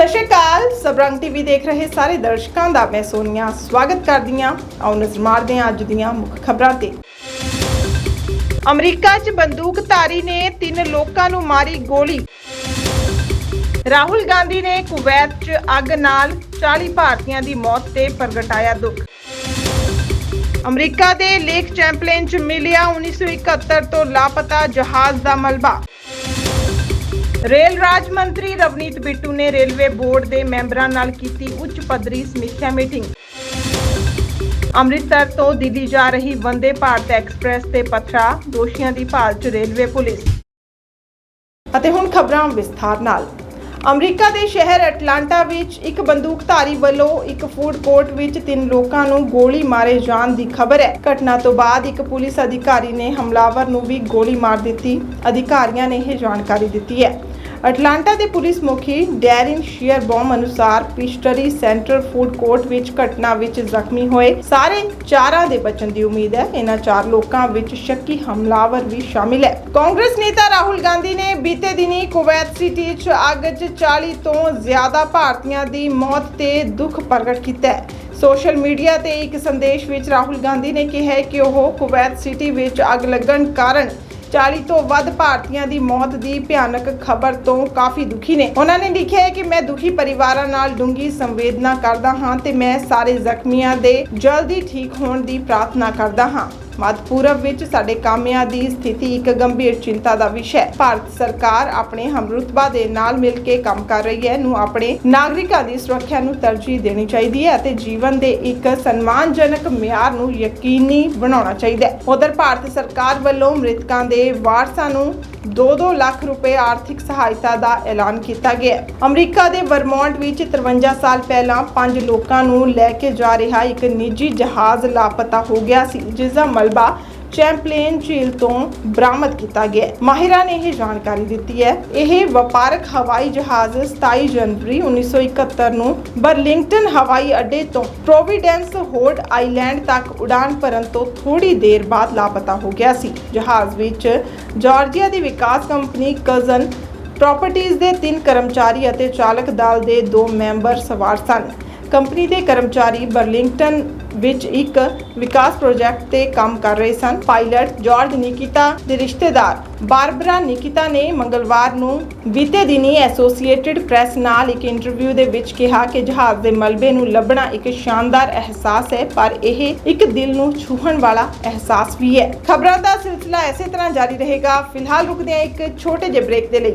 ਸਤਿ ਸ਼੍ਰੀ ਅਕਾਲ। ਸਬਰੰਗ ਟੀਵੀ ਦੇਖ ਰਹੇ ਸਾਰੇ ਦਰਸ਼ਕਾਂ ਦਾ ਮੈਂ ਸੋਨੀਆ। ਸਵਾਗਤ ਕਰਦੀ ਹਾਂ ਆਓ ਨਜ਼ਰ ਮਾਰਦੇ ਹਾਂ ਅੱਜ ਦੀਆਂ ਮੁੱਖ ਖਬਰਾਂ ਤੇ। ਅਮਰੀਕਾ 'ਚ ਬੰਦੂਕਧਾਰੀ ਨੇ ਤਿੰਨ ਲੋਕਾਂ ਨੂੰ ਮਾਰੀ ਗੋਲੀ। ਰਾਹੁਲ ਗਾਂਧੀ ਨੇ ਕੁਵੈਤ 'ਚ ਅੱਗ ਨਾਲ 40 ਭਾਰਤੀਆਂ ਦੀ ਮੌਤ ਤੇ ਪ੍ਰਗਟਾਇਆ ਦੁੱਖ। ਅਮਰੀਕਾ ਦੇ ਲੇਕ ਚੈਂਪਲੇਨ 'ਚ ਮਿਲਿਆ 1971 ਤੋਂ ਲਾਪਤਾ ਜਹਾਜ਼ ਦਾ ਮਲਬਾ। ਰੇਲ ਰਾਜ ਮੰਤਰੀ ਰਵਨੀਤ ਬਿੱਟੂ ਨੇ ਰੇਲਵੇ ਬੋਰਡ ਦੇ ਮੈਂਬਰਾਂ ਨਾਲ ਕੀਤੀ ਉੱਚ ਪੱਧਰੀ ਸਮੀਖਿਆ ਮੀਟਿੰਗ। ਅੰਮ੍ਰਿਤਸਰ ਤੋਂ ਦਿੱਲੀ ਜਾ ਰਹੀ ਵੰਦੇ ਭਾਰਤ ਐਕਸਪ੍ਰੈਸ ਤੇ ਪਥਰਾ, ਦੋਸ਼ੀਆਂ ਦੀ ਭਾਲ 'ਚ ਰੇਲਵੇ ਪੁਲਿਸ। ਅਤੇ ਹੁਣ ਖਬਰਾਂ ਵਿਸਥਾਰ ਨਾਲ। ਅਮਰੀਕਾ ਦੇ ਸ਼ਹਿਰ ਐਟਲਾਂਟਾ ਵਿੱਚ ਇੱਕ ਬੰਦੂਕਧਾਰੀ ਵੱਲੋਂ ਇੱਕ ਫੂਡ ਕੋਰਟ ਵਿੱਚ ਤਿੰਨ ਲੋਕਾਂ ਨੂੰ ਗੋਲੀ ਮਾਰੇ ਜਾਣ ਦੀ ਖਬਰ ਹੈ। ਘਟਨਾ ਤੋਂ ਬਾਅਦ ਇੱਕ ਪੁਲਿਸ ਅਧਿਕਾਰੀ ਨੇ ਹਮਲਾਵਰ ਨੂੰ ਵੀ ਗੋਲੀ ਮਾਰ ਦਿੱਤੀ। ਅਧਿਕਾਰੀਆਂ ਨੇ ਇਹ ਜਾਣਕਾਰੀ ਦਿੱਤੀ ਹੈ। ਅਟਲਾਂਟਾ ਦੇ ਪੁਲਿਸ ਮੁਖੀ ਡੈਰਿਨ ਸ਼ੀਅਰਬੌਮ ਅਨੁਸਾਰ ਪਿਸਟਰੀ ਸੈਂਟਰ ਫੂਡ ਕੋਰਟ ਵਿੱਚ ਘਟਨਾ ਵਿੱਚ ਜ਼ਖਮੀ ਹੋਏ। ਸਾਰੇ ਚਾਰਾਂ ਦੇ ਬਚਣ ਦੀ ਉਮੀਦ ਹੈ। ਇਹਨਾਂ ਚਾਰ ਲੋਕਾਂ ਵਿੱਚ ਸ਼ੱਕੀ ਹਮਲਾਵਰ ਵੀ ਸ਼ਾਮਿਲ ਹੈ। ਕਾਂਗਰਸ ਨੇਤਾ ਰਾਹੁਲ ਗਾਂਧੀ ਨੇ ਬੀਤੇ ਦਿਨੀ ਕੁਵੈਤ ਸਿਟੀ 'ਚ ਅੱਗ 'ਚ 40 ਤੋਂ ਜ਼ਿਆਦਾ ਭਾਰਤੀਆਂ ਦੀ ਮੌਤ ਤੇ ਦੁੱਖ ਪ੍ਰਗਟ ਕੀਤਾ ਹੈ। ਸੋਸ਼ਲ ਮੀਡੀਆ ਤੇ ਇੱਕ ਸੰਦੇਸ਼ ਵਿੱਚ ਰਾਹੁਲ ਗਾਂਧੀ ਨੇ ਕਿਹਾ ਕਿ ਉਹ ਕੁਵੈਤ ਸਿਟੀ ਵਿੱਚ ਅੱਗ ਲੱਗਣ ਕਾਰਨ 40 ਤੋਂ ਵੱਧ ਭਾਰਤੀਆਂ ਦੀ ਮੌਤ ਦੀ ਭਿਆਨਕ ਖਬਰ ਤੋਂ ਕਾਫੀ ਦੁਖੀ ਨੇ। ਉਹਨਾਂ ਨੇ ਲਿਖਿਆ ਹੈ ਕਿ ਮੈਂ ਦੁਖੀ ਪਰਿਵਾਰਾਂ ਨਾਲ ਡੂੰਗੀ ਸੰਵੇਦਨਾ ਕਰਦਾ ਹਾਂ ਤੇ ਮੈਂ ਸਾਰੇ ਜ਼ਖਮੀਆਂ ਦੇ ਜਲਦੀ ਠੀਕ ਹੋਣ ਦੀ ਪ੍ਰਾਰਥਨਾ ਕਰਦਾ ਹਾਂ। ਮੱਧ ਪੂਰਬ ਵਿੱਚ ਸਾਡੇ ਕਾਮਿਆਂ ਦੀ ਸਥਿਤੀ ਇੱਕ ਗੰਭੀਰ ਚਿੰਤਾ ਦਾ ਵਿਸ਼ਾ ਹੈ। ਭਾਰਤ ਸਰਕਾਰ ਆਪਣੇ ਹਮਰੁਤਬਾ ਦੇ ਨਾਲ ਮਿਲ ਕੇ ਕੰਮ ਕਰ ਰਹੀ ਹੈ। ਨੂੰ ਆਪਣੇ ਨਾਗਰਿਕਾਂ ਦੀ ਸੁਰੱਖਿਆ ਨੂੰ ਤਰਜੀਹ ਦੇਣੀ ਚਾਹੀਦੀ ਹੈ ਅਤੇ ਜੀਵਨ ਦੇ ਇੱਕ ਸਨਮਾਨਜਨਕ ਮਿਆਰ ਨੂੰ ਯਕੀਨੀ ਬਣਾਉਣਾ ਚਾਹੀਦਾ ਹੈ। ਉਧਰ ਭਾਰਤ ਸਰਕਾਰ ਵੱਲੋਂ ਮ੍ਰਿਤਕਾਂ ਦੇ ਵਾਰਸਾਂ ਨੂੰ 2-2 ਲੱਖ ਰੁਪਏ ਆਰਥਿਕ ਸਹਾਇਤਾ ਦਾ ਐਲਾਨ ਕੀਤਾ ਗਿਆ ਹੈ। ਅਮਰੀਕਾ ਦੇ ਵਰਮੌਂਟ ਵਿੱਚ 53 ਸਾਲ ਪਹਿਲਾਂ ਪੰਜ ਲੋਕਾਂ ਨੂੰ ਲੈ ਕੇ ਜਾ ਰਿਹਾ ਇੱਕ ਨਿੱਜੀ ਜਹਾਜ਼ ਲਾਪਤਾ ਹੋ ਗਿਆ ਸੀ ਜਿਸ ਦਾ ਮਲਬਾ ਚੈਂਪਲੇਨ ਝੀਲ ਤੋਂ ਬਰਾਮਦ ਕੀਤਾ ਗਿਆ। ਹੈ। ਮਾਹਿਰਾਂ ਨੇ ਇਹ ਜਾਣਕਾਰੀ ਦਿੱਤੀ ਹੈ। ਇਹ ਵਪਾਰਕ ਹਵਾਈ ਜਹਾਜ਼ 27 ਜਨਵਰੀ 1971 ਨੂੰ ਬਰਲਿੰਗਟਨ ਹਵਾਈ ਅੱਡੇ ਤੋਂ ਪ੍ਰੋਵੀਡੈਂਸ ਹੋਰਡ ਆਈਲੈਂਡ ਤੱਕ ਉਡਾਨ ਭਰਨ ਤੋਂ ਥੋੜੀ ਦੇਰ ਬਾਅਦ ਲਾਪਤਾ ਹੋ ਗਿਆ ਸੀ। ਜਹਾਜ਼ ਵਿੱਚ ਜਾਰਜੀਆ ਦੀ ਵਿਕਾਸ ਕੰਪਨੀ ਕਜ਼ਨ ਪ੍ਰਾਪਰਟੀਆਂ ਦੇ ਤਿੰਨ ਕਰਮਚਾਰੀ ਅਤੇ ਚਾਲਕ ਦਲ ਦੇ ਦੋ ਮੈਂਬਰ ਸਵਾਰ ਸਨ। ਕੰਪਨੀ ਦੇ ਕਰਮਚਾਰੀ ਬਰਲਿੰਗਟਨ ਵਿੱਚ ਇੱਕ ਵਿਕਾਸ ਪ੍ਰੋਜੈਕਟ ਤੇ ਕੰਮ ਕਰ ਰਹੇ ਸਨ। ਪਾਇਲਟ ਜਾਰਜ ਨਿਕਿਤਾ ਦੇ ਰਿਸ਼ਤੇਦਾਰ ਬਾਰਬਰਾ ਨਿਕਿਤਾ ਨੇ ਮੰਗਲਵਾਰ ਨੂੰ ਬੀਤੇ ਦਿਨੀ ਐਸੋਸੀਏਟਿਡ ਪ੍ਰੈਸ ਨਾਲ ਇੱਕ ਇੰਟਰਵਿਊ ਦੇ ਵਿੱਚ ਕਿਹਾ ਕਿ ਜਹਾਜ਼ ਦੇ ਮਲਬੇ ਨੂੰ ਲੱਭਣਾ ਇੱਕ ਸ਼ਾਨਦਾਰ ਅਹਿਸਾਸ ਹੈ, ਪਰ ਇਹ ਇੱਕ ਦਿਲ ਨੂੰ ਛੂਹਣ ਵਾਲਾ ਅਹਿਸਾਸ ਵੀ ਹੈ। ਖਬਰਾਂ ਦਾ ਸਿਲਸਿਲਾ ਇਸੇ ਤਰ੍ਹਾਂ ਜਾਰੀ ਰਹੇਗਾ। ਫਿਲਹਾਲ ਰੁਕਦੇ ਹਾਂ ਇੱਕ ਛੋਟੇ ਜਿਹੇ ਬ੍ਰੇਕ ਦੇ ਲਈ।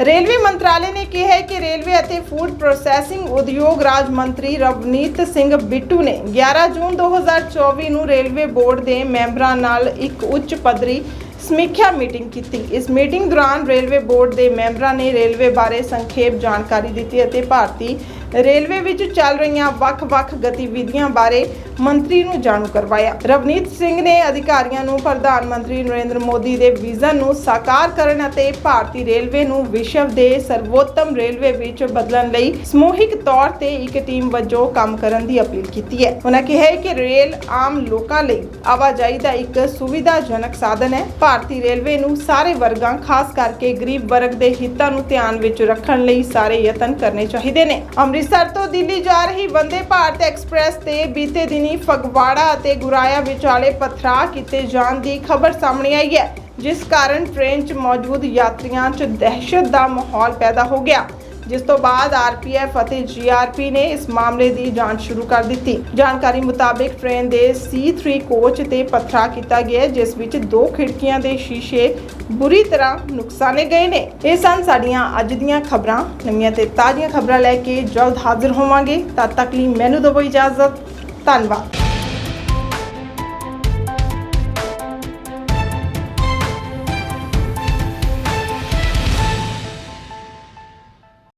ਰੇਲਵੇ ਮੰਤਰਾਲੇ ਨੇ ਕਿਹਾ ਹੈ ਕਿ ਰੇਲਵੇ ਅਤੇ ਫੂਡ ਪ੍ਰੋਸੈਸਿੰਗ ਉਦਯੋਗ ਰਾਜ ਮੰਤਰੀ ਰਵਨੀਤ ਸਿੰਘ ਬਿੱਟੂ ਨੇ 11 ਜੂਨ 2024 ਨੂੰ ਰੇਲਵੇ ਬੋਰਡ ਦੇ ਮੈਂਬਰਾਂ ਨਾਲ ਇੱਕ ਉੱਚ ਪੱਧਰੀ ਸਮੀਖਿਆ ਮੀਟਿੰਗ ਕੀਤੀ। ਇਸ ਮੀਟਿੰਗ ਦੌਰਾਨ ਰੇਲਵੇ ਬੋਰਡ ਦੇ ਮੈਂਬਰਾਂ ਨੇ ਰੇਲਵੇ ਬਾਰੇ ਸੰਖੇਪ ਜਾਣਕਾਰੀ ਦਿੱਤੀ ਅਤੇ ਭਾਰਤੀ ਰੇਲਵੇ ਵਿੱਚ ਚੱਲ ਰਹੀਆਂ ਵੱਖ-ਵੱਖ ਗਤੀਵਿਧੀਆਂ ਬਾਰੇ ਮੰਤਰੀ ਨੂੰ ਜਾਣੂ ਕਰਵਾਇਆ। ਰਵਨੀਤ ਸਿੰਘ ਨੇ ਅਧਿਕਾਰੀਆਂ ਨੂੰ ਪ੍ਰਧਾਨ ਮੰਤਰੀ ਨਰਿੰਦਰ ਮੋਦੀ ਦੇ ਵਿਜ਼ਨ ਨੂੰ ਸਾਕਾਰ ਕਰਨ ਅਤੇ ਭਾਰਤੀ ਰੇਲਵੇ ਨੂੰ ਵਿਸ਼ਵ ਦੇ ਸਰਵੋਤਮ ਰੇਲਵੇ ਵਿੱਚ ਬਦਲਣ ਲਈ ਸਮੂਹਿਕ ਤੌਰ ਤੇ ਇੱਕ ਟੀਮ ਵਜੋਂ ਕੰਮ ਕਰਨ ਦੀ ਅਪੀਲ ਕੀਤੀ ਹੈ। ਉਹਨਾਂ ਕਿਹਾ ਕਿ ਰੇਲ ਆਮ ਲੋਕਾਂ ਲਈ ਆਵਾਜਾਈ ਦਾ ਇੱਕ ਸੁਵਿਧਾਜਨਕ ਸਾਧਨ ਹੈ। ਭਾਰਤੀ ਰੇਲਵੇ ਨੂੰ ਸਾਰੇ ਵਰਗਾਂ, ਖਾਸ ਕਰਕੇ ਗਰੀਬ ਵਰਗ ਦੇ ਹਿੱਤਾਂ ਨੂੰ ਧਿਆਨ ਵਿੱਚ ਰੱਖਣ ਲਈ ਸਾਰੇ ਯਤਨ ਕਰਨੇ ਚਾਹੀਦੇ ਨੇ। ਅੰਮ੍ਰਿਤ ਅੰਮ੍ਰਿਤਸਰ ਤੋਂ ਦਿੱਲੀ ਜਾ ਰਹੀ ਵੰਦੇ ਭਾਰਤ ਐਕਸਪ੍ਰੈਸ ਤੇ ਬੀਤੇ ਦਿਨੀ ਫਗਵਾੜਾ ਅਤੇ ਗੁਰਾਇਆ ਵਿਚਾਲੇ ਪਥਰਾ ਕੀਤੇ ਜਾਣ ਦੀ ਖਬਰ ਸਾਹਮਣੇ ਆਈ ਹੈ, ਜਿਸ ਕਾਰਨ ਟ੍ਰੇਨ 'ਚ ਮੌਜੂਦ ਯਾਤਰੀਆਂ 'ਚ ਦਹਿਸ਼ਤ ਦਾ ਮਾਹੌਲ ਪੈਦਾ ਹੋ ਗਿਆ। ਜਿਸ ਤੋਂ ਬਾਅਦ ਆਰਪੀਐਫ ਅਤੇ ਜੀਆਰਪੀ ਨੇ ਇਸ ਮਾਮਲੇ ਦੀ ਜਾਂਚ ਸ਼ੁਰੂ ਕਰ ਦਿੱਤੀ। ਜਾਣਕਾਰੀ ਮੁਤਾਬਕ ਟ੍ਰੇਨ ਦੇ C3 ਕੋਚ ਤੇ ਪੱਥਰਾ ਕੀਤਾ ਗਿਆ ਜਿਸ ਵਿੱਚ ਦੋ ਖਿੜਕੀਆਂ ਦੇ ਸ਼ੀਸ਼ੇ ਬੁਰੀ ਤਰ੍ਹਾਂ ਨੁਕਸਾਨੇ ਗਏ ਨੇ। ਇਹ ਸਨ ਸਾਡੀਆਂ ਅੱਜ ਦੀਆਂ ਖਬਰਾਂ। ਨਵੀਆਂ ਤੇ ਤਾਜ਼ੀਆਂ ਖਬਰਾਂ ਲੈ ਕੇ ਜਲਦ ਹਾਜ਼ਰ ਹੋਵਾਂਗੇ। ਤਦ ਤੱਕ ਲਈ ਮੈਨੂੰ ਦਿਓ ਇਜਾਜ਼ਤ। ਧੰਨਵਾਦ।